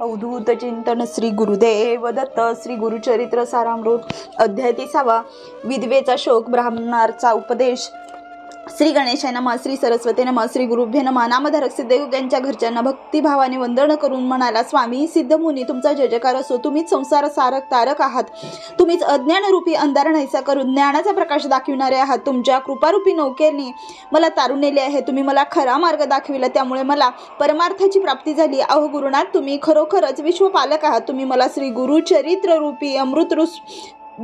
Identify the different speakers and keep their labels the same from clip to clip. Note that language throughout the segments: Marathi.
Speaker 1: अवधूत चिंतन श्री गुरुदेव दत्त श्री गुरुचरित्र सारामृत अध्याय तिसावा. विधवेचा शोक ब्राह्मणाचा उपदेश. श्री गणेशाय नमः श्री सरस्वती नमः श्री गुरुभ्य नमः नामधारक सिद्धयोग यांच्या घरच्यांना भक्तिभावाने वंदन करून म्हणाला स्वामी सिद्धमुनी तुमचा जय असो तुम्हीच संसार सारक तारक आहात. तुम्हीच अज्ञानरूपी अंधार नाहीसा करून ज्ञानाचा प्रकाश दाखविणारे आहात. तुमच्या कृपारूपी नौकेने मला तारून नेले आहे. तुम्ही मला खरा मार्ग दाखविला. त्यामुळे मला परमार्थाची प्राप्ती झाली. अहो गुरुनाथ तुम्ही खरोखरच विश्वपालक आहात. तुम्ही मला श्री गुरुचरित्ररूपी अमृतरूप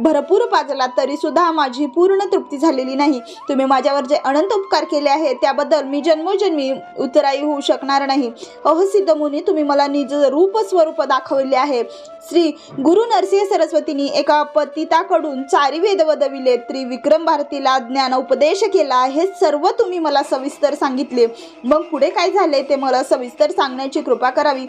Speaker 1: भरपूर पाजला तरी सुद्धा माझी पूर्ण तृप्ती झालेली नाही. तुम्ही माझ्यावर जे अनंत उपकार केले आहेत त्याबद्दल मी जन्मोजन्मी उतराई होऊ शकणार नाही. अह सिद्धमुनी तुम्ही मला निज रूप स्वरूप दाखवले आहे. श्री गुरु नरसिंह सरस्वतींनी एका पतिताकडून चारी वेद वदविले. त्रिविक्रम भारतीला ज्ञान उपदेश केला. हे सर्व तुम्ही मला सविस्तर सांगितले. मग पुढे काय झाले ते मला सविस्तर सांगण्याची कृपा करावी.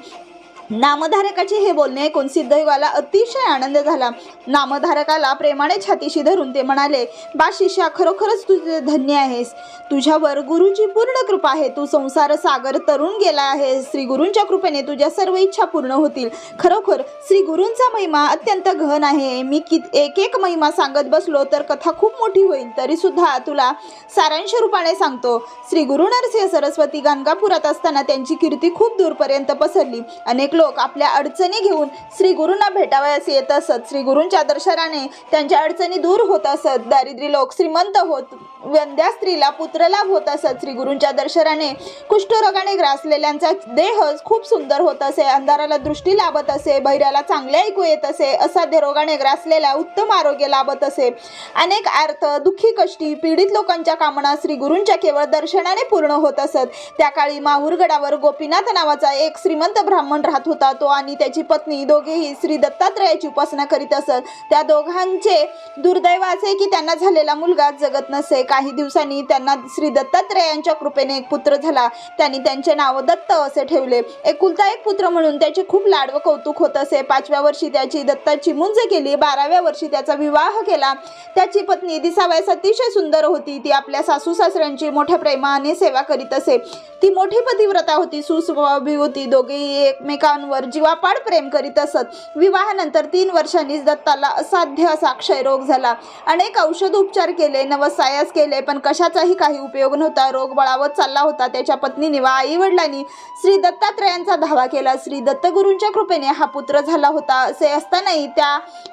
Speaker 1: नामधारकाचे हे बोलणे ऐकून सिद्धैवाला अतिशय आनंद झाला. नामधारकाला प्रेमाने छातीशी धरून ते म्हणाले बा शिष्या खरोखरच तुझे धन्य आहेस. तुझ्यावर गुरुची पूर्ण कृपा आहे. तू संसार सागर तरुण गेला आहे श्री गुरूंच्या कृपेने तुझ्या सर्व इच्छा पूर्ण होतील. खरोखर श्री गुरूंचा महिमा अत्यंत घन आहे. मी कित एक एक महिमा सांगत बसलो तर कथा खूप मोठी होईल. तरी सुद्धा तुला सारांश रूपाने सांगतो. श्री गुरु नरसिंह सरस्वती गाणगापुरात असताना त्यांची कीर्ती खूप दूरपर्यंत पसरली. अनेक लोक आपल्या अडचणी घेऊन श्री गुरूंना भेटावयास येत असत. श्री गुरूंच्या दर्शनाने त्यांच्या अडचणी दूर होत असत. दारिद्र्य लोक श्रीमंत होत वंद्या स्त्रीला पुत्रलाभ होत असत. श्री गुरूंच्या दर्शनाने कुष्ठरोगाने ग्रासलेल्यांचा देह खूप सुंदर होत असे अंधाराला दृष्टी लाभत असे बहिऱ्याला चांगले ऐकू येत असे असाध्य रोगाने ग्रासलेल्या उत्तम आरोग्य लाभत असे. अनेक अर्थ दुःखी कष्टी पीडित लोकांच्या कामना श्री गुरूंच्या केवळ दर्शनाने पूर्ण होत असत. त्या काळी माहूरगडावर गोपीनाथ नावाचा एक श्रीमंत ब्राह्मण राहत होता तो आणि त्याची पत्नी दोघेही श्री दत्तात्रयाची उपासना करीत असत त्या दोघांचे दुर्दैव असे की त्यांना झालेला मुलगा जगत नसे. काही दिवसांनी त्यांना श्री दत्तात्रयांच्या कृपेने एक पुत्र झाला. त्यांनी त्यांचे नाव दत्त असे ठेवले. एकुलता एक पुत्र म्हणून त्याचे खूप लाड व कौतुक होत असे. पाचव्या वर्षी त्याची दत्ताची मुंज केली बाराव्या वर्षी त्याचा विवाह केला. त्याची पत्नी दिसावयास अतिशय सुंदर होती. ती आपल्या सासू सासऱ्यांची मोठ्या प्रेमाने सेवा करीत असे. ती मोठी पतिव्रता होती. सुस्वभावी होती. दोघेही मुलांवर जीवापाड प्रेम करीत असत. विवाहानंतर तीन वर्षांनीच दत्ताला असाध्य असा क्षयरोग झाला. अनेक औषध उपचार केले नवसायास केले पण कशाचाही काही उपयोग नव्हता. रोग बळावत चालला होता. त्याच्या पत्नीने व आई वडिलांनी श्री दत्तात्रयांचा धावा केला. श्री दत्तगुरूंच्या कृपेने हा पुत्र झाला होता. असे असतानाही त्या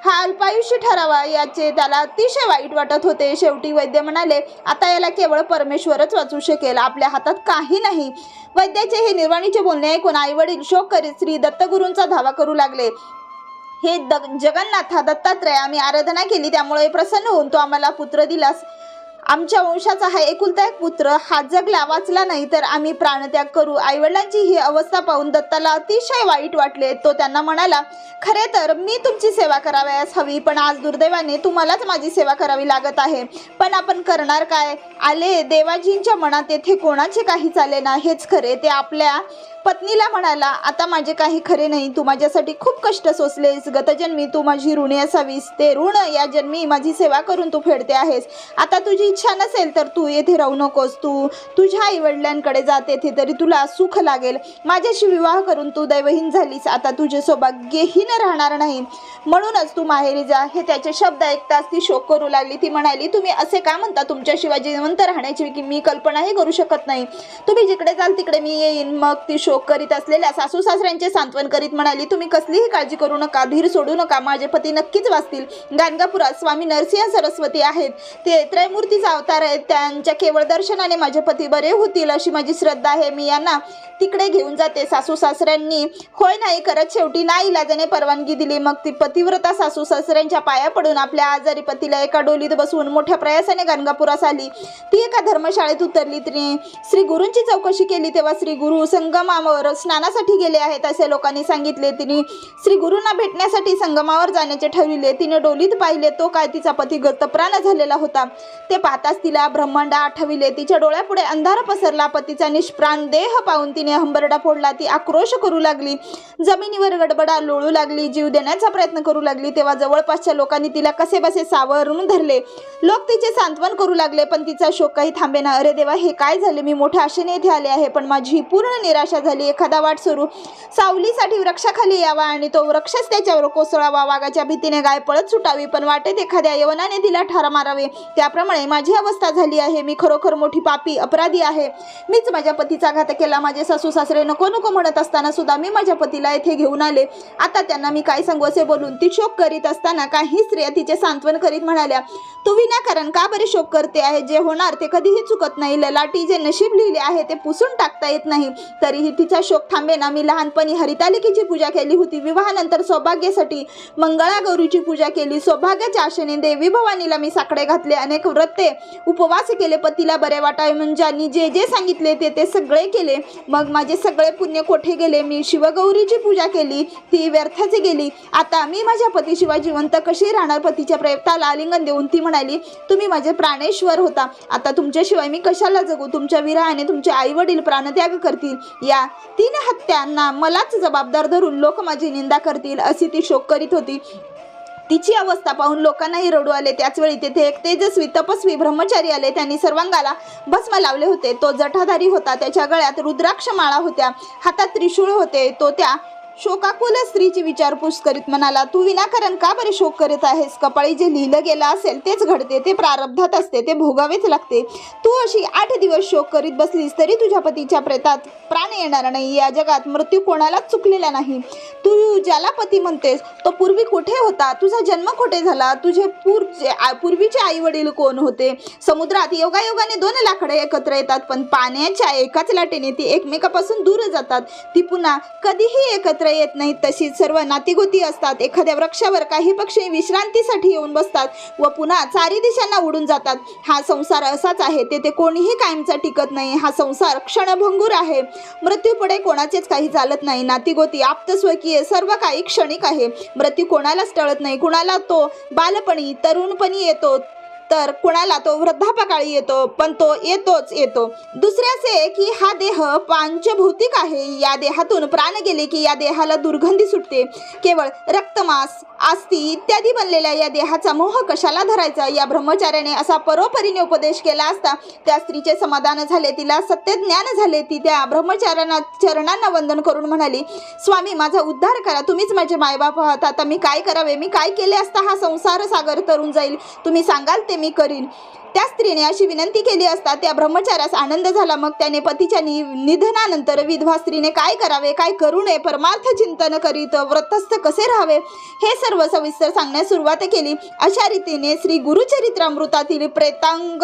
Speaker 1: हा अल्पायुष्य ठरावा याचे त्याला अतिशय वाईट वाटत होते. शेवटी वैद्य म्हणाले आता याला केवळ परमेश्वरच वाचू शकेल. आपल्या हातात काही नाही. वैद्याचे हे निर्वाणीचे बोलणे ऐकून आई वडील शोक करीत श्री दत्तगुरूंचा धावा करू लागले. हे द जगन्नाथा दत्तात्रय आम्ही आराधना केली त्यामुळे प्रसन्न होऊन तो आम्हाला पुत्र दिलास. आमच्या वंशाचा हा एकुलता एक पुत्र हा जगला वाचला नाही तर आम्ही प्राणत्याग करू. आईवडिलांची ही अवस्था पाहून दत्ताला अतिशय वाईट वाटले. तो त्यांना म्हणाला खरे तर मी तुमची सेवा करावयास हवी पण आज दुर्दैवाने तुम्हालाच माझी सेवा करावी लागत आहे. पण आपण करणार काय? आले देवाजींच्या मनात येथे कोणाचे काही चाले ना? हेच खरे. ते आपल्या पत्नीला म्हणाला आता माझे काही खरे नाही. तू माझ्यासाठी खूप कष्ट सोसलेस. गतजन्मी तू माझी ऋणी असावीस. ते ऋण या जन्मी माझी सेवा करून तू फेडते आहेस. आता तुझी इच्छा नसेल तर तू येथे राहू नकोस. तू तुझ्या आईवडिलांकडे जा. तेथे तरी तुला सुख लागेल. माझ्याशी विवाह करून तू दैवहीन झालीस. आता तुझे सौभाग्यहीन राहणार नाही. म्हणूनच तू माहेरी जा. हे त्याचे शब्द ऐकताच ती शोक करू लागली. ती म्हणाली तुम्ही असे का म्हणता? तुमच्याशिवाय जिवंत राहण्याची की मी कल्पनाही करू शकत नाही. तुम्ही जिकडे जाल तिकडे मी येईन. मग ती शोक करीत असलेल्या सासू सासऱ्यांचे सांत्वन करीत म्हणाली तुम्ही कसलीही काळजी करू नका धीर सोडू नका माझे पती नक्कीच वाचतील. गाणगापुरात स्वामी नरसिंह सरस्वती आहेत. ते त्रयमूर्तीचा अवतार आहेत. त्यांच्या केवळ दर्शनाने माझे पती बरे होतील अशी माझी श्रद्धा आहे. मी यांना तिकडे घेऊन जाते. सासू सासऱ्यांनी होय नाही करत शेवटी नाही इलाजाने परवानगी दिली मग ती पतिव्रता सासू सासऱ्यांच्या पाया पडून आपल्या आजारी पतीला एका डोलीत बसवून मोठ्या प्रयासाने गाणगापुरास आली. ती एका धर्मशाळेत उतरली. तिने श्री गुरूंची चौकशी केली. तेव्हा श्री गुरु संगमा संगमावर स्नानासाठी गेले आहेत असे लोकांनी सांगितले. तिने श्री गुरूंना भेटण्यासाठी संगमावर जाण्याचे ठरविले. तिने डोलीत पाहिले तो काय तिचा पती गतप्राण झालेला होता. ते पाहताच तिला ब्रह्मांड आठविले. तिच्या डोळ्यापुढे अंधार पसरला. पतीचा निष्प्राण देह पाहून तिने हंबरडा फोडला. ती आक्रोश करू लागली. जमिनीवर गडबडा लोळू लागली. जीव देण्याचा प्रयत्न करू लागली. तेव्हा जवळपासच्या लोकांनी तिला कसे बसे सावरून धरले. लोक तिचे सांत्वन करू लागले पण तिचा शोक काही थांबेना. अरे देवा हे काय झाले? मी मोठ्या आशेने इथे आले आहे पण माझी पूर्ण निराशा झाली एखादा वाट सुरू. सावलीसाठी वृक्षाखाली यावा आणि तो वृक्षच त्याच्यावर कोसळावा. वाघाच्या भीतीने गाय पळत सुटावी पण वाटेत एखाद्या यवनाने तिला ठार मारावे. त्याप्रमाणे माझी अवस्था झाली आहे. मी खरोखर मोठी पापी अपराधी आहे. मीच माझ्या पतीचा घात केला. माझे सासू सासरे नको नको म्हणत असताना सुद्धा मी माझ्या पतीला येथे घेऊन आले. आता त्यांना मी काय सांगू असे बोलून ती शोक करीत असताना काही स्त्रिया तिचे सांत्वन करीत म्हणाल्या तू विनाकारण का बरे शोक करते आहे? जे होणार ते कधीही चुकत नाही. ललाटी जे नशीब लिहिले आहे ते पुसून टाकता येत नाही. तरीही तिचा शोक थांबे ना मी लहानपणी हरितालिकेची पूजा केली होती. विवाहानंतर सौभाग्यासाठी मंगळागौरीची पूजा केली. सौभाग्याच्या आशेने देवी भवानीला मी साकडे घातले. अनेक व्रते उपवास केले. पतीला बरे वाटावे म्हणजे ज्यांनी जे जे सांगितले ते ते सगळे केले. मग माझे सगळे पुण्य कोठे गेले? मी शिवगौरीची पूजा केली. ती व्यर्थाची गेली. आता मी माझ्या पतीशिवाय जिवंत कशी राहणार? पतीच्या प्रयत्नाला आलिंगन देऊन ती म्हणाली तुम्ही माझे प्राणेश्वर होता. आता तुमच्याशिवाय मी कशाला जगू? तुमच्या विरहाने तुमचे आई वडील प्राणत्याग करतील. या तीन हत्यांना मलाच जबाबदार धरून लोक माझी निंदा करतील अशी ती शोक करीत होती. तिची अवस्था पाहून लोकांनाही रडू आले. त्याचवेळी तेथे एक तेजस्वी तपस्वी ब्रह्मचारी आले. त्यांनी सर्वांगाला भस्म लावले होते. तो जठाधारी होता. त्याच्या गळ्यात रुद्राक्ष माळा होत्या. हातात त्रिशूळ होते. तो त्या शोकाकुल स्त्रीची विचारपूस करीत म्हणाला तू विनाकारण का बरे शोक करीत आहेस? कपाळी जे लिहिलं गेलं असेल तेच घडते ते प्रारब्धात असते ते भोगावेच लागते. तू अशी आठ दिवस शोक करीत बसलीस तरी तुझ्या पतीच्या प्रेतात प्राण येणार नाही. या जगात मृत्यू कोणालाच चुकलेला नाही. तू ज्याला पती म्हणतेस तो पूर्वी कुठे होता? तुझा जन्म कुठे झाला? तुझे पूरचे पूर्वीचे आई वडील कोण होते? समुद्रात योगायोगाने दोन लाकडे एकत्र येतात पण पाण्याच्या एकाच लाटेने ती एकमेकापासून दूर जातात. ती पुन्हा कधीही एकत्र येत नाहीत तशीच सर्व नातीगोती असतात. एखाद्या वृक्षावर काही पक्षी विश्रांतीसाठी येऊन बसतात व पुन्हा चारी दिशांना उडून जातात. हा संसार असाच आहे तेथे कोणीही कायमचा टिकत नाही. हा संसार क्षणभंगूर आहे. मृत्यूपुढे कोणाचेच काही चालत नाही. नातीगोती आप्तस्वकीय सर्व काही क्षणिक आहे. मृत्यू कोणालाच टळत नाही. कुणाला तो बालपणी तरुणपणी येतो. तर कुणाला तो वृद्धापकाळी येतो पण तो येतोच येतो. दुसऱ्याचे की हा देह पांचभौतिक आहे. या देहातून प्राण गेले की या देहाला दुर्गंधी सुटते. केवळ रक्तमास आस्ती इत्यादी बनलेल्या या देहाचा मोह कशाला धरायचा? या ब्रह्मचार्याने असा परोपरीने उपदेश केला असता त्या स्त्रीचे समाधान झाले तिला सत्य ज्ञान झाले. ती त्या ब्रह्मचार्यांना चरणांना वंदन करून म्हणाली स्वामी माझा उद्धार करा. तुम्हीच माझे मायबाप आहात. आता मी काय करावे? मी काय केले असता हा संसार सागर तरून जाईल? तुम्ही सांगाल ते ते मी करीन. त्या स्त्रीने अशी विनंती केली असता त्या ब्रह्मचार्यास आनंद झाला. मग त्याने पतीच्या नि निधनानंतर विधवा स्त्रीने काय करावे काय करू नये परमार्थ चिंतन करीत व्रतस्थ कसे राहावे? हे सर्व सविस्तर सांगण्यास सुरुवात केली. अशा रीतीने श्री गुरुचरित्रामृतातील प्रेतांग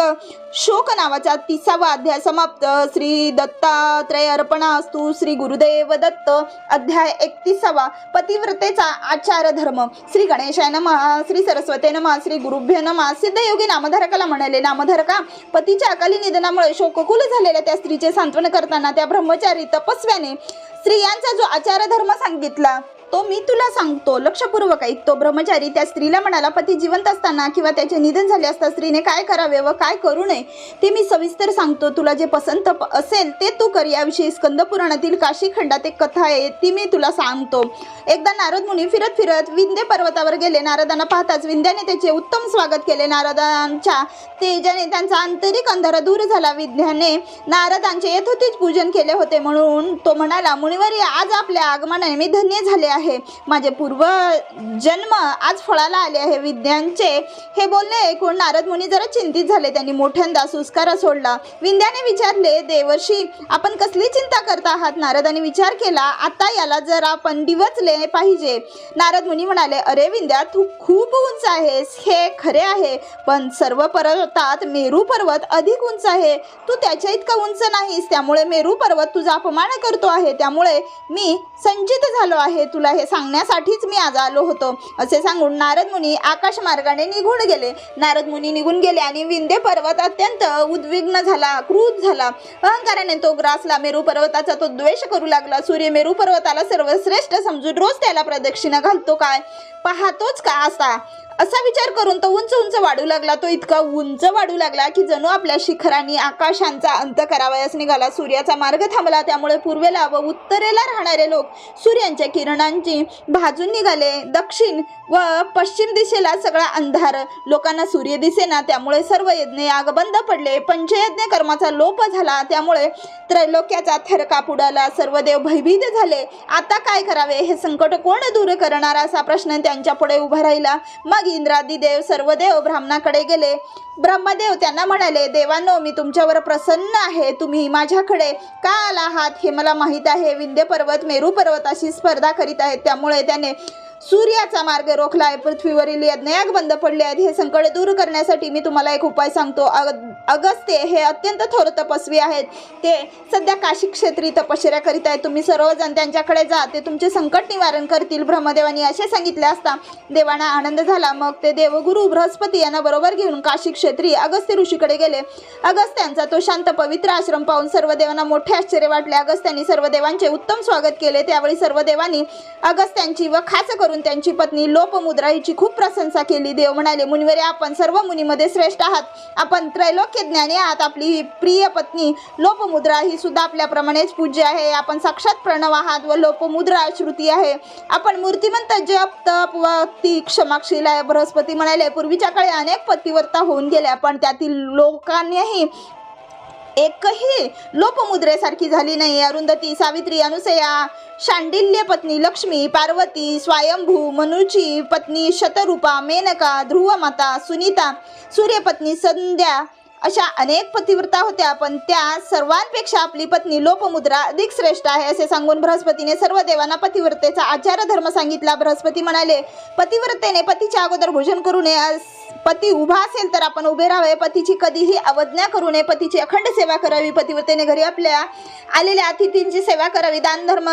Speaker 1: शोक नावाचा तिसावा अध्याय समाप्त. श्री दत्तात्रय अर्पणा असतो श्री गुरुदेव दत्त अध्याय एकतीसावा. पतिव्रतेचा आचार धर्म. श्री गणेशाय नमा श्री सरस्वते नमः श्री गुरुभ्य नमः सिद्धयोगी नामधारकाला म्हणाले नामधारका पतीच्या अकाली निधनामुळे शोककुल झालेल्या त्या स्त्रीचे सांत्वन करताना त्या ब्रह्मचारी तपस्व्याने स्त्रियांचा जो आचार धर्म सांगितला. तो मी तुला सांगतो. लक्षपूर्वक ऐक. तो ब्रह्मचारी त्या स्त्रीला म्हणाला पती जिवंत असताना किंवा त्याचे निधन झाले असता स्त्रीने काय करावे व काय करू नये? ते मी सविस्तर सांगतो. तुला जे पसंत प- असेल ते तू कर. याविषयी स्कंदपुराणातील काशीखंडात एक कथा आहे. ती मी तुला सांगतो. एकदा नारद मुनी फिरत फिरत विंध्य पर्वतावर गेले. नारदांना पाहताच विंध्याने त्याचे उत्तम स्वागत केले. नारदांच्या तेजाने त्यांचा आंतरिक अंधारा दूर झाला. विद्याने नारदांचे यथोचित पूजन केले होते म्हणून तो म्हणाला मुनिवर आज आपल्या आगमनाने मी धन्य झाले आहे. माझे पूर्व जन्म आज फळाला आले आहे. विद्यांचे हे बोलणे ऐकून नारद मुनी जरा चिंतित झाले. त्यांनी मोठ्यांदा सुस्कारा सोडला. विंध्याने विचारले देवर्षी आपण कसली चिंता करता आहात? नारदाने विचार केला आता याला जर आपण डिवचले पाहिजे. नारद मुनी म्हणाले अरे विंध्या तू खूप उंच आहेस. हे खरे आहे पण सर्व पर्वतात मेरू पर्वत अधिक उंच आहे. तू त्याच्या इतका उंच नाहीस. त्यामुळे मेरू पर्वत तुझा अपमान करतो आहे. त्यामुळे मी संचित झालो आहे. तुला हे सांगण्यासाठीच मी आज आलो होतो. असे सांगून नारद मुनी आकाश मार्गाने निघून गेले. नारद मुनी निघून गेले आणि विंध्य पर्वत अत्यंत उद्विग्न झाला क्रोध झाला. अहंकाराने तो ग्रासला मेरू पर्वताचा तो द्वेष करू लागला. सूर्य मेरू पर्वताला सर्वश्रेष्ठ समजून रोज त्याला प्रदक्षिणा घालतो काय? पाहतोच का असा? असा विचार करून तो उंच उंच वाढू लागला. तो इतका उंच वाढू लागला की जणू आपल्या शिखरांनी आकाशांचा अंत करावयास निघाला. सूर्याचा मार्ग थांबला. त्यामुळे पूर्वेला व उत्तरेला राहणारे लोक सूर्यांच्या किरणांची भाजून निघाले. दक्षिण व पश्चिम दिशेला सगळा अंधार. लोकांना सूर्य दिसेना. त्यामुळे सर्व यज्ञ याग बंद पडले. पंचयज्ञ कर्माचा लोप झाला. त्यामुळे त्रैलोक्याचा थरकाप उडाला सर्व देव भयभीत झाले. आता काय करावे? हे संकट कोण दूर करणार? असा प्रश्न त्यांच्या पुढे उभा राहिला. मग इंद्रादी देव सर्व देव ब्राह्मणाकडे गेले. ब्रह्मदेव त्यांना म्हणाले देवांनो मी तुमच्यावर प्रसन्न आहे. तुम्ही माझ्याकडे का आला आहात? हे मला माहीत आहे. विंध्य पर्वत मेरू पर्वताशी स्पर्धा करीत आहेत. त्यामुळे त्याने सूर्याचा मार्ग रोखलाय. पृथ्वीवरील यज्ञयाग बंद पडले आहेत हे संकट दूर करण्यासाठी मी तुम्हाला एक उपाय सांगतो. अग अगस्त्य हे अत्यंत थोर तपस्वी आहेत. ते सध्या काशी क्षेत्री तपश्चर्या करीत आहेत. तुम्ही सर्वजण त्यांच्याकडे जा. ते तुमचे संकट निवारण करतील. ब्रह्मदेवानी असे सांगितले असता देवांना आनंद झाला. मग ते देवगुरु बृहस्पती यांना बरोबर घेऊन काशी क्षेत्री अगस्त्य ऋषीकडे गेले. अगस्त्यांचा तो शांत पवित्र आश्रम पाहून सर्व देवांना मोठे आश्चर्य वाटले. अगस्त्यांनी सर्व देवांचे उत्तम स्वागत केले. त्यावेळी सर्व देवांनी अगस्त्यांची व खास करून त्यांची पत्नी लोपमुद्रा हिची खूप प्रशंसा केली. देव म्हणाले मुनिवरे आपण सर्व मुनीमध्ये श्रेष्ठ आहात. आपण त्रैलोक्य ज्ञानी आहात. आपली प्रिय पत्नी लोपमुद्रा ही सुद्धा आपल्याप्रमाणेच पूज्य आहे. आपण साक्षात प्रणव आहात व लोपमुद्रा श्रुती आहे. आपण मूर्तिमंत जप तप व ती क्षमाशील आहे बृहस्पती म्हणाले. पूर्वीच्या काळी अनेक पतिवर्ता होऊन गेल्या पण त्यातील लोकांनीही एकही लोपमुद्रेसारखी झाली नाही. अरुंधती सावित्री अनुसया शांडिल्य पत्नी लक्ष्मी पार्वती स्वयंभू मनुची पत्नी शतरूपा मेनका ध्रुवमाता सुनीता सूर्यपत्नी संध्या अशा अनेक पतिव्रता होत्या पण त्या सर्वांपेक्षा आपली पत्नी लोपमुद्रा अधिक श्रेष्ठ आहे असे सांगून बृहस्पतीने सर्व देवांना पतिव्रतेचा आचार धर्म सांगितला. बृहस्पती म्हणाले पतिव्रतेने पतीच्या अगोदर भोजन करू नये पती उभा असेल तर आपण उभे राहावे. पतीची कधीही अवज्ञा करू नये. पतीची अखंड सेवा करावी. पतिव्रतेने घरी आपल्या आलेल्या अतिथींची सेवा करावी. दानधर्म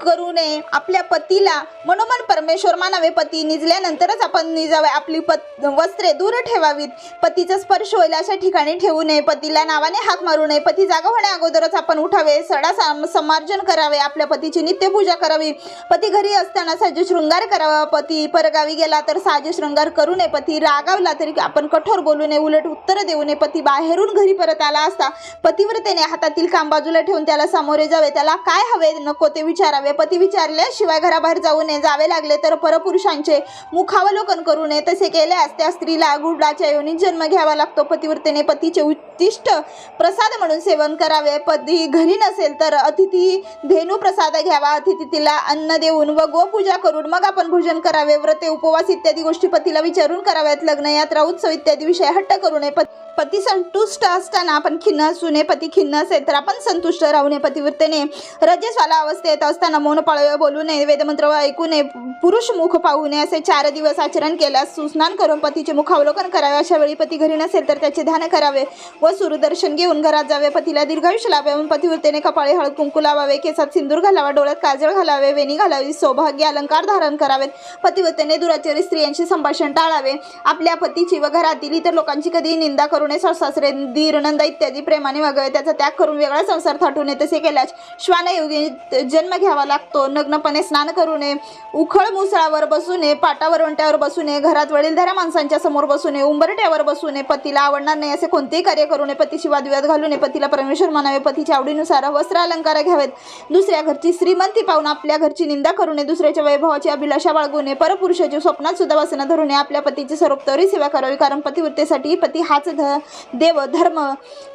Speaker 1: करू नये. आपल्या पतीला मनोमन परमेश्वर मानावे. पती निजल्यानंतरच आपण निजावे. आपली पत वस्त्रे दूर ठेवावीत. पतीचा स्पर्श होईल अशा ठिकाणी ठेवू नये. पतीला नावाने हाक मारू नये. पती जागा होण्या अगोदरच आपण उठावे. सडा साम समार्जन करावे. आपल्या पतीची नित्यपूजा करावी. पती घरी असताना साजे शृंगार करावा. पती परगावी गेला तर साजे शृंगार करू नये. पती रागावला तरी आपण कठोर बोलू नये. उलट उत्तर देऊ नये. पती बाहेरून घरी परत आला असता पतिव्रतेने हातातील काम बाजूला ठेवून त्याला सामोरे जावे. त्याला काय हवे नको ते विचारावे. पती विचारल्याशिवाय घराबाहेर जाऊ नये जावे लागले तर परपुरुषांचे मुखावलोकन करू नये. तसे केल्यास त्या स्त्रीला गुडाच्या योनीत जन्म घ्यावा लागतो. पतिव्रतेने पतीचे उत्तिष्ट प्रसाद म्हणून सेवन करावे. पती घरी नसेल तर अतिथी धेनू प्रसाद घ्यावा. अतिथी तिला अन्न देऊन व गोपूजा करून मग आपण भोजन करावे. व्रते उपवास इत्यादी गोष्टी पतीला विचारून कराव्यात. लग्न यात्रा उत्सव इत्यादी विषय हट्ट करू नये. पती पती संतुष्ट असताना आपण खिन्न असू नये पती खिन्न असेल तर आपण संतुष्ट राहू नये पतिव्रतेने. रजस्वाला अवस्थेत असताना मौन पाळवे बोलू नये वेदमंत्र ऐकू नये पुरुष मुख पाहू नये असे चार दिवस आचरण केल्यास सुस्नान करून पतीचे मुखावलोकन करावे. अशा वेळी पती घरी नसेल तर त्याचे ध्यान करावे व सूर्यदर्शन घेऊन घरात जावे. पतीला दीर्घायुष्य लावावे पतिव्रतेने कपाळे हळद कुंकू लावावे केसात सिंदूर घालावा डोळ्यात काजळ घालावे वेणी घालावी सौभाग्य अलंकार धारण करावेत पतिव्रतेने दुराचारी स्त्रियांशी संभाषण टाळावे. आपल्या पतीची व घरातील इतर लोकांची कधीही निंदा करू करुणे सासरे दीर नंदा इत्यादी प्रेमाने वागावे त्याचा त्याग करून वेगळा संसार थाटू नये तसे केल्यास श्वानयोगी जन्म घ्यावा लागतो. नग्नपणे स्नान करू नये उखळ मुसळावर बसू नये पाटावर वंट्यावर बसू नये घरात वडीलधाऱ्या माणसांच्या समोर बसू नये उंबरट्यावर बसू नये पतीला आवडणार नाही असे कोणतेही कार्य करू नये पतीशी वादविवाद घालू नये पतीला परमेश्वर मानावे पतीच्या आवडीनुसार वस्त्र अलंकार घ्यावेत. दुसऱ्या घरची श्रीमंती पाहून आपल्या घरची निंदा करू नये दुसऱ्याच्या वैभवाची अभिलाषा बाळगू नये परपुरुषाची स्वप्नात सुद्धा वासना धरू नये आपल्या पतीची सर्वोत्तरी सेवा करावी कारण पतिवृत्तीसाठी पती हाच धर देव धर्म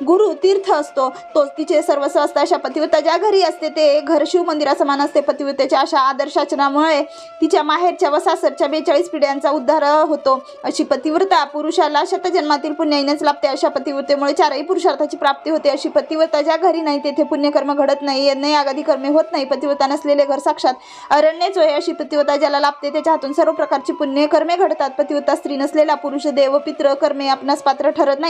Speaker 1: गुरु तीर्थ असतो तोच तिचे सर्वस्व असतं अशा पतिव्रता ज्या घरी असते ते घर शिव मंदिरासमान असते. पतिव्रतेच्या अशा आदर्शाचनामुळे तिच्या माहेरच्या व सासरच्या बेचाळीस पिढ्यांचा उद्धार होतो. अशी पतिव्रता पुरुषाला शतजन्मातील पुण्याईनेच लाभते. अशा पतिव्रतेमुळे चारही पुरुषार्थाची प्राप्ती होते. अशी पतिव्रता ज्या घरी नाही तेथे पुण्यकर्म घडत नाही यज्ञ यागादी कर्मे होत नाही. पतिव्रता नसलेले घर साक्षात अरण्यच होय. अशी पतिव्रता ज्याला लाभते त्याच्या हातून सर्व प्रकारची पुण्यकर्मे घडतात. पतिव्रता स्त्री नसलेला पुरुष देव पित्र कर्मे आपणास पात्र ठरत नाही.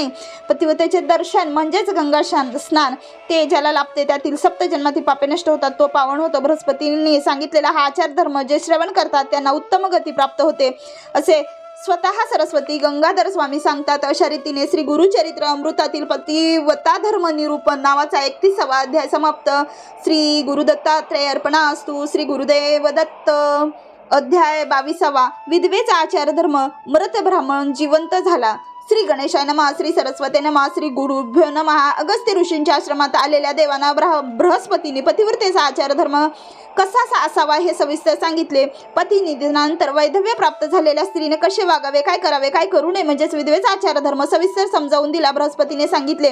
Speaker 1: पतिव्रतेचे दर्शन म्हणजेच गंगा स्नान ते ज्याला लाभते त्यातील सप्त जन्मातील पापे नष्ट होतात तो पावन होतो. बृहस्पतींनी सांगितलेला हा आचार धर्म जे श्रवण करतात त्यांना उत्तम गती प्राप्त होते. असे स्वतः सरस्वती गंगाधर स्वामी सांगतात अशा रीतीने श्री गुरुचरित्र अमृतातील पतिवता धर्म निरूपण नावाचा एकतीसावा अध्याय समाप्त. श्री गुरुदत्तात्रय अर्पणा असतो श्री गुरुदेव दत्त अध्याय बावीसावा. विधवेचा आचार धर्म मृत ब्राह्मण जिवंत झाला. श्री गणेशाय नमः श्री सरस्वती नमः श्री गुरुभ्यो नमः. अगस्त्य ऋषींच्या आश्रमात आलेल्या देवांना ब्रह बृहस्पतीने पतिव्रतेचा आचार धर्म कसा सा- असावा हे सविस्तर सांगितले. पती निधनानंतर वैधव्य प्राप्त झालेल्या स्त्रीने कसे वागावे काय करावे काय करू नये म्हणजेच विधवेचा आचार धर्म सविस्तर समजावून दिला बृहस्पतीने सांगितले.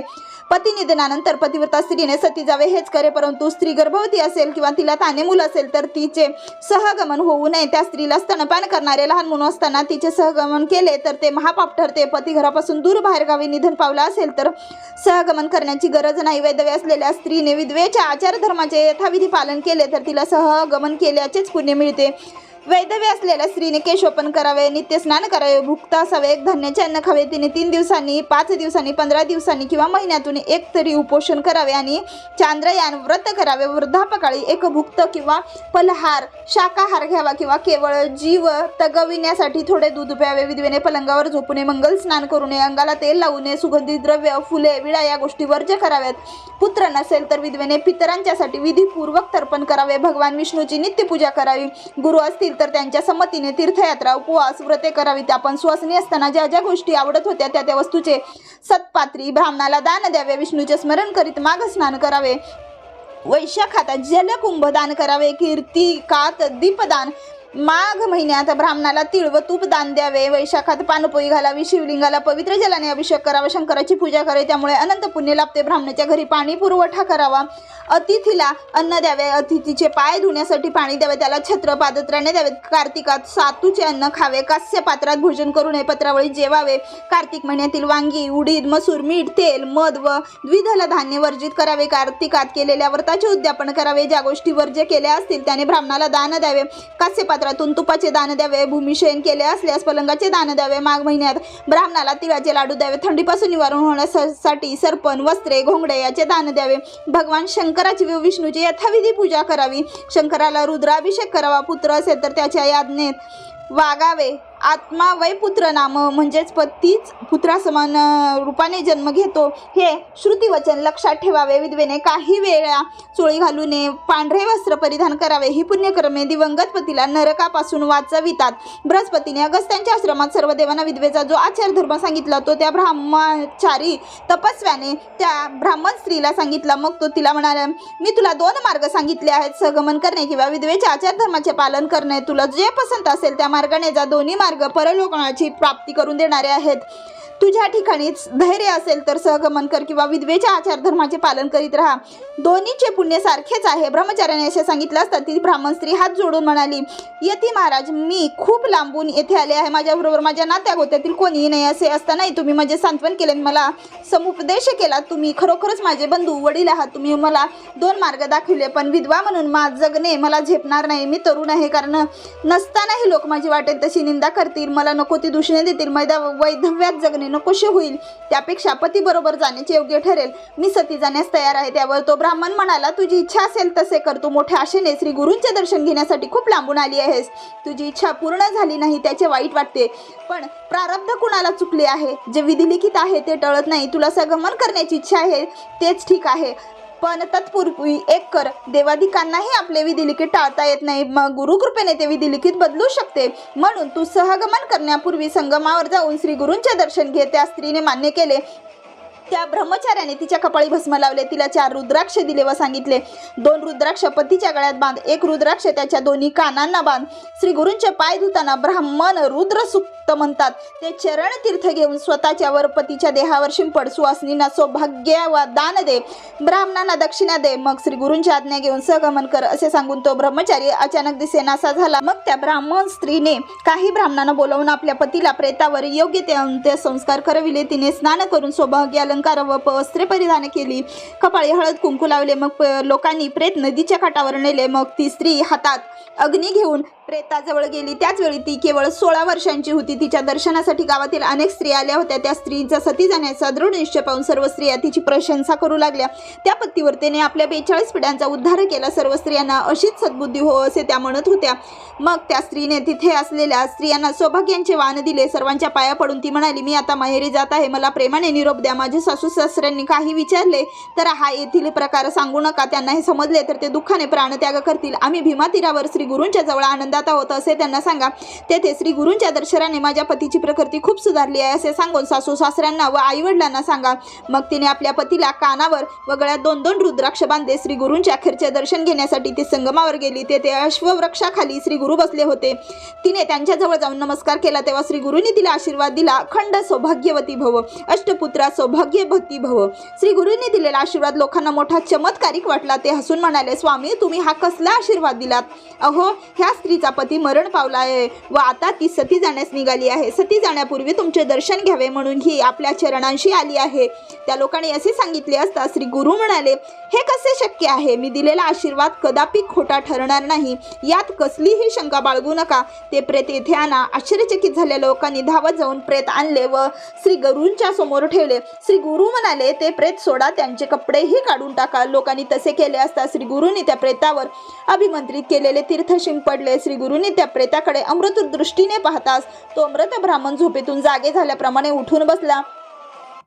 Speaker 1: पती निधनानंतर पतिव्रता स्त्रीने सती जावे हेच करे परंतु स्त्री गर्भवती असेल किंवा तिला ताने मूल असेल तर तिचे सहगमन होऊ नये. त्या स्त्रीला स्तनपान करणारे लहान मुलं असताना तिचे सहगमन केले तर ते महापाप ठरते. पती घर घरापासून दूर बाहेरगावी निधन पावला असेल तर सहगमन करण्याची गरज नाही. वैधव्य असलेल्या स्त्रीने विधवेच्या आचारधर्माचे यथाविधी पालन केले तर तिला सहगमन केल्याचेच पुण्य मिळते. वैधव्य असलेल्या स्त्रीने केशोपन करावे नित्य स्नान करावे भुक्त असावे. एक धान्याचे अन्न खावे तिने तीन दिवसांनी पाच दिवसांनी पंधरा दिवसांनी किंवा महिन्यातून एक तरी उपोषण करावे आणि चांद्रयान व्रत करावे. वृद्धापकाळी एक भुक्त किंवा फलहार शाकाहार घ्यावा किंवा केवळ जीव तगविण्यासाठी थोडे दूध प्यावे. विधवेने पलंगावर झोपू नये मंगल स्नान करू नये अंगाला तेल लावू नये सुगंधी द्रव्य फुले विळा या गोष्टी वर्ज्य कराव्यात. पुत्र नसेल तर विधवेने पितरांच्यासाठी विधीपूर्वक तर्पण करावे. भगवान विष्णूची नित्यपूजा करावी. गुरु असतील तर त्यांच्या संमतीने तीर्थयात्रा उपवास व्रते करावीत आपण श्वासनी असताना ज्या ज्या गोष्टी आवडत होत्या त्या त्या वस्तूचे सत्पात्री ब्राह्मणाला दान द्यावे. विष्णूचे स्मरण करीत माघ स्नान करावे. वैशाखात जलकुंभ दान करावे. कीर्तिकात दीपदान माघ महिन्यात ब्राह्मणाला तिळ व तूप दान द्यावे. वैशाखात पानपोई घालावी. शिवलिंगाला पवित्र जलाने अभिषेक करावा. शंकराची पूजा करावी. त्यामुळे अनंत पुण्य लाभते. ब्राह्मणाच्या घरी पाणी पुरवठा करावा. अतिथीला अन्न द्यावे. अतिथीचे पाय धुण्यासाठी पाणी द्यावे. त्याला छत्र पादत्राणे द्यावेत कार्तिकात सातूचे अन्न खावे. कास्य पात्रात भोजन करू नये. पत्रावळी जेवावे. कार्तिक महिन्यातील वांगी उडीद मसूर मीठ तेल मध व द्विधला धान्य वर्जित करावे. कार्तिकात केलेल्या व्रताचे उद्यापन करावे. ज्या गोष्टी वर्ज्य केल्या असतील त्याने ब्राह्मणाला दान द्यावे. कास्य पात्रातून तुपाचे दान द्यावे भूमिशयन केले असल्यास पलंगाचे दान द्यावे. माघ महिन्यात ब्राह्मणाला तिळाचे लाडू द्यावे. थंडीपासून निवारण होण्यासाठी सरपण वस्त्रे घोंगडे याचे दान द्यावे. भगवान शंकराची व विष्णूची यथाविधी पूजा करावी. शंकराला रुद्राभिषेक करावा पुत्र असेल तर त्याच्या याज्ञेत वागावे. आत्मा वै पुत्र नाम म्हणजेच पतीच पुत्रासमान रूपाने जन्म घेतो. हे श्रुतिवचन लक्षात ठेवावे. विधवेने काही वेळा चोळी घालू नये पांढरे वस्त्र परिधान करावे. ही पुण्यकर्मे दिवंगत पतीला नरकापासून वाचवितात. बृहस्पतीने अगस्त्यांच्या आश्रमात सर्व देवांना विधवेचा जो आचार धर्म सांगितला तो त्या ब्राह्मचारी तपस्व्याने त्या ब्राह्मण स्त्रीला सांगितला. मग तो तिला म्हणाला मी तुला दोन मार्ग सांगितले आहेत. सहगमन करणे किंवा विधवेच्या आचार धर्माचे पालन करणे. तुला जे पसंत असेल त्या मार्गाने जा. दोन्ही मार्ग मार्ग परलोकाची प्राप्ती करून देणारे आहेत. तुझ्या ठिकाणीच धैर्य असेल तर सहगमन कर किंवा विधवेच्या आचार धर्माचे पालन करीत राहा. दोन्हीचे पुण्य सारखेच आहे. ब्रह्मचार्याने असे सांगितलं असता ती ब्राह्मण स्त्री हात जोडून म्हणाली यती महाराज मी खूप लांबून येथे आले आहे. माझ्याबरोबर माझ्या नात्या गोत्यातील कोणीही नाही असे असतानाही तुम्ही माझे सांत्वन केले मला समुपदेश केला. तुम्ही खरोखरच माझे बंधू वडील आहात. तुम्ही मला दोन मार्ग दाखविले पण विधवा म्हणून मा जगणे मला झेपणार नाही. मी तरुण आहे कारण नसतानाही लोक माझी वाटेल तशी निंदा करतील. मला नको ती दूषणे देतील. मैदा वैधव्यात जगणे नकोशे होईल. त्यापेक्षा पती बरोबर जाण्याचे योग्य ठरेल. मी सती जाण्यास तयार आहे त्यावर तो ब्राह्मण म्हणाला तुझी इच्छा असेल तसे कर. तू मोठ्या आशेने श्री गुरूंचे दर्शन घेण्यासाठी खूप लांबून आली आहेस. तुझी इच्छा पूर्ण झाली नाही त्याचे वाईट वाटते. पण प्रारब्ध कुणाला चुकले आहे? जे विधिलिखित आहे ते टळत नाही. तुला सगमन करण्याची इच्छा आहे तेच ठीक आहे. पण तत्पूर्वी एक कर देवाधिकांनाही आपले विधिलिखित टाळता येत नाही. मग गुरुकृपेने ते विधिलिखित बदलू शकते. म्हणून तू सहगमन करण्यापूर्वी संगमावर जाऊन श्री गुरूंचे दर्शन घे. त्या स्त्रीने मान्य केले त्या ब्रह्मचार्याने तिच्या कपाळी भस्म लावले तिला चार रुद्राक्ष दिले व सांगितले दोन रुद्राक्ष पतीच्या गळ्यात बांध एक रुद्राक्ष त्याच्या दोन्ही कानांना बांध. श्री गुरूंचे पाय धुताना ब्राह्मण रुद्र सुक्त म्हणतात ते चरण तीर्थ घेऊन स्वतःच्या वर पतीच्या देहावर शिंपड सुवासनींना सौभाग्य व दान दे ब्राह्मणांना दक्षिणा दे. मग श्री गुरूंची आज्ञा घेऊन सहगमन कर असे सांगून तो ब्रह्मचारी अचानक दिसेनासा झाला. मग त्या ब्राह्मण स्त्रीने काही ब्राह्मणांना बोलावून आपल्या पतीला प्रेतावर योग्य ते अंत्यसंस्कार करविले. तिने स्नान करून सौभाग्य अलंकार व वस्त्रे परिधान केली. कपाळी हळद कुंकू लावले. मग लोकांनी प्रेत नदीच्या काठावर नेले. मग ती स्त्री हातात अग्नी घेऊन प्रेताजवळ गेली. त्याचवेळी ती केवळ सोळा वर्षांची होती. तिच्या दर्शनासाठी गावातील अनेक स्त्रिया आल्या होत्या. त्या स्त्रीचा सती जाण्याचा दृढ निश्चय पाहून सर्व स्त्रिया तिची प्रशंसा करू लागल्या. त्या पत्तीवर्तेने आपल्या बेचाळीस पिढ्यांचा उद्धार केला. सर्व स्त्रियांना अशीच सद्बुद्धी हो असे त्या म्हणत होत्या. मग त्या स्त्रीने तिथे असलेल्या स्त्रियांना सौभाग्यांचे वाण दिले. सर्वांच्या पाया पडून ती म्हणाली मी आता माहेरी जात आहे. मला प्रेमाने निरोप द्या. माझे सासू सासऱ्यांनी काही विचारले तर हा येथील प्रकार सांगू नका. त्यांना हे समजले तर ते दुःखाने प्राणत्याग करतील. आम्ही भीमातीरावर श्री गुरूंच्या जवळ आनंद मतदाता होत असे त्यांना सांगा. तेथे श्री गुरूंच्या दर्शनाने माझ्या पतीची प्रकृती खूप सुधारली आहे असे सांगून सासू सासऱ्यांना व आईवडिलांना सांगा. मग तिने आपल्या पतीला कानावर व गळ्यात दोन दोन रुद्राक्ष बांधले. श्री गुरूंच्या अखेरचे दर्शन घेण्यासाठी ती संगमावर गेली. तेथे अश्ववृक्षाखाली श्री गुरु बसले होते. तिने त्यांच्याजवळ जाऊन नमस्कार केला. तेव्हा श्री गुरुंनी तिला आशीर्वाद दिला. अखंड सौभाग्यवती भव. अष्टपुत्रा सौभाग्य भक्ती भव. श्री गुरुंनी दिलेला आशीर्वाद लोकांना मोठा चमत्कारिक वाटला. ते हसून म्हणाले स्वामी तुम्ही हा कसला आशीर्वाद दिलात? अहो ह्या स्त्रीचा तिचा पती मरण पावला आहे व आता ती सती जाण्यास निघाली आहे. सती जाण्यापूर्वी तुमचे दर्शन घ्यावे म्हणून ही आपल्या चरणांशी आली आहे. त्या लोकांनी असे सांगितले असता श्री गुरु म्हणाले हे कसे शक्य आहे? मी दिलेला आशीर्वाद कदापि खोटा ठरणार नाही. यात कसलीही शंका बाळगू नका. ते प्रेत येथे आणा. आश्चर्यचकित झालेल्या लोकांनी धावत जाऊन प्रेत आणले व श्री गुरूंच्या समोर ठेवले. श्री गुरु म्हणाले ते प्रेत सोडा त्यांचे कपडेही काढून टाका. लोकांनी तसे केले असता श्री गुरुंनी त्या प्रेतावर अभिमंत्रित केलेले तीर्थ शिंपडले श्री गुरुने त्या प्रेताकडे अमृत दृष्टीने पाहताच तो अमृत ब्राह्मण झोपेतून जागे झाल्याप्रमाणे उठून बसला.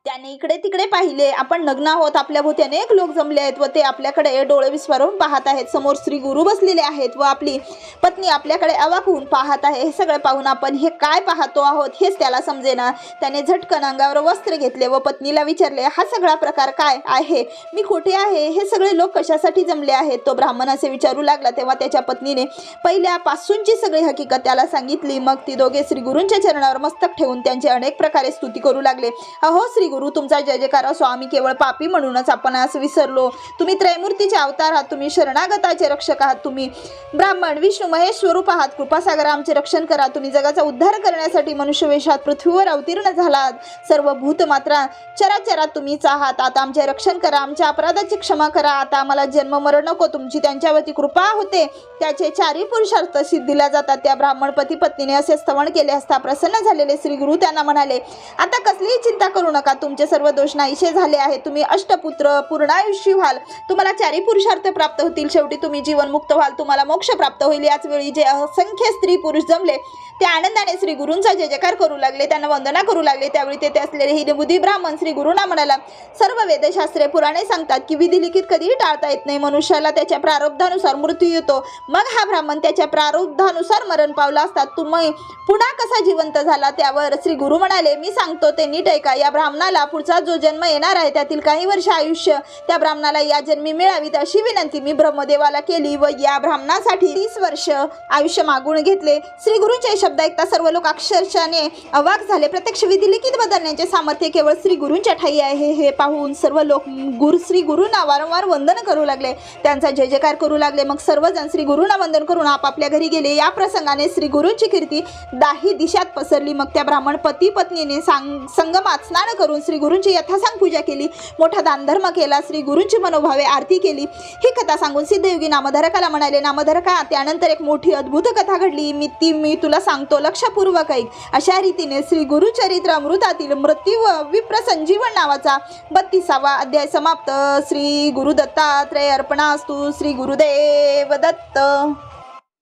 Speaker 1: त्याने इकडे तिकडे पाहिले. आपण नग्न आहोत. आपल्या भोवती अनेक लोक जमले आहेत व ते आपल्याकडे डोळे विस्फारून पाहत आहेत. समोर श्री गुरु बसलेले आहेत व आपली पत्नी आपल्याकडे अवाक होऊन पाहत आहे. हे सगळं पाहून आपण हे काय पाहतो आहोत हेच त्याला समजेना. त्याने झटकन अंगावर वस्त्र घेतले व पत्नीला विचारले हा सगळा प्रकार काय आहे? मी कुठे आहे? हे सगळे लोक कशासाठी जमले आहेत? तो ब्राह्मण असे विचारू लागला तेव्हा त्याच्या पत्नीने पहिल्यापासूनची सगळी हकीकत त्याला सांगितली. मग ती दोघे श्री गुरूंच्या चरणावर मस्तक ठेवून त्यांचे अनेक प्रकारे स्तुती करू लागले. अहो श्री गुरु तुमचा जय जयकारा असो आम्ही केवळ पापी म्हणूनच आपण असं विसरलो. तुम्ही त्रैमूर्तीचे अवतार आहात तुम्ही शरणागताचे रक्षक आहात तुम्ही ब्राह्मण विष्णू महेश स्वरूप आहात कृपासागर आमचे रक्षण करा. तुम्ही जगाचा उद्धार करण्यासाठी मनुष्य वेशात पृथ्वीवर अवतीर्ण झालात. सर्व भूत मात्रा चराचरात तुम्हीच आहात. आता आमचे रक्षण करा आमच्या अपराधाची क्षमा करा. आता आम्हाला जन्म मरण नको. तुमची त्यांच्यावरती कृपा होते. त्याचे चारही पुरुषार्थ सिद्धीला जातात. त्या ब्राह्मण पती पत्नीने असे स्तवण केले असता प्रसन्न झालेले श्री गुरु त्यांना म्हणाले आता कसलीही चिंता करू नका. तुमचे सर्व दोष नाहीसे झाले आहेत. तुम्ही अष्टपुत्र पूर्णायुष्य व्हाल. तुम्हाला चारी पुरुषार्थ प्राप्त होतील. शेवटी तुम्ही जीवनमुक्त व्हाल. तुम्हाला मोक्ष प्राप्त होईल. याच वेळी जे असंख्य स्त्री पुरुष जमले ते आनंदाने श्री गुरूंचा जय जयकार करू लागले. त्यांना वंदना करू लागले. त्यावेळी तेथे असलेले ही ब्राह्मण श्री गुरुना म्हणाला सर्व वेदशास्त्रे पुराणे सांगतात की विधी लिखित कधीही टाळता येत नाही. मनुष्याला त्याच्या प्रारब्धानुसार मृत्यू येतो. मग हा ब्राह्मण त्याच्या प्रारब्धानुसार मरण पावला असतात तुम्ही पुन्हा कसा जिवंत झाला? त्यावर श्री गुरु म्हणाले मी सांगतो ते नीट ऐका. या ब्राह्मणाला पुढचा जो जन्म येणार आहे त्यातील काही वर्ष आयुष्य त्या ब्राह्मणाला या जन्मी मिळावीत अशी विनंती मी ब्रह्मदेवाला केली व या ब्राह्मणासाठी तीस वर्ष आयुष्य मागून घेतले. श्री गुरूंचे शब्द ऐकता सर्व लोक अक्षरशाने अवाक झाले. प्रत्यक्ष विधी लिखित बदलण्याचे सामर्थ्य केवळ श्री गुरूंच्या ठाई आहे. हे पाहून सर्व लोक गुरु श्री गुरूंना वारंवार वंदन करू लागले. त्यांचा जय जयकार करू लागले. मग सर्वजण श्री गुरूंना वंदन करून आपापल्या घरी गेले. या प्रसंगाने श्री गुरूंची कीर्ती दाही दिशात पसरली. मग त्या ब्राह्मण पती पत्नीने सांग संगमात स्नान करून श्री गुरूंची यथासांग पूजा केली. मोठा दानधर्म केला. श्री गुरूंची मनोभावे आरती केली. ही कथा सांगून सिद्धयोगी नामधारकाला म्हणाले नामधारका त्यानंतर एक मोठी अद्भुत कथा घडली. मी ती मी तुला सांगतो. लक्षपूर्वक ऐक. अशा रीतीने श्री गुरुचरित्र अमृतातील मृत्यू व विप्र संजीवन नावाचा बत्तीसावा अध्याय समाप्त. श्री गुरुदत्तात्रय अर्पणास्तु. श्री गुरुदेव दत्त.